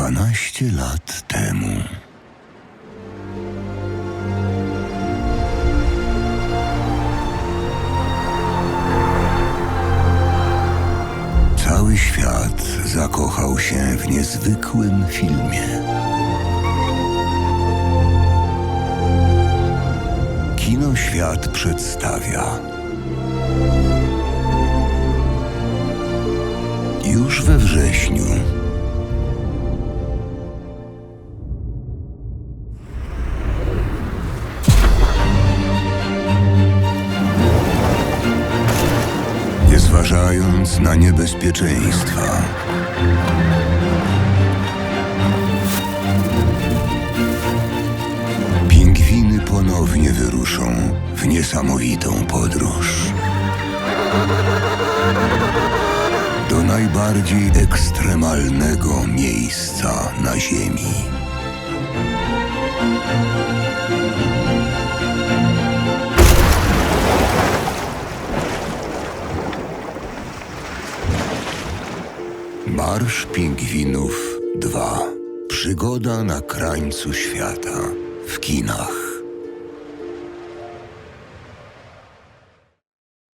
Dwanaście lat temu. Cały świat zakochał się w niezwykłym filmie. Kino Świat przedstawia. Już we wrześniu zważając na niebezpieczeństwa. Pingwiny ponownie wyruszą w niesamowitą podróż. Do najbardziej ekstremalnego miejsca na Ziemi. Marsz Pingwinów 2. Przygoda na krańcu świata w kinach.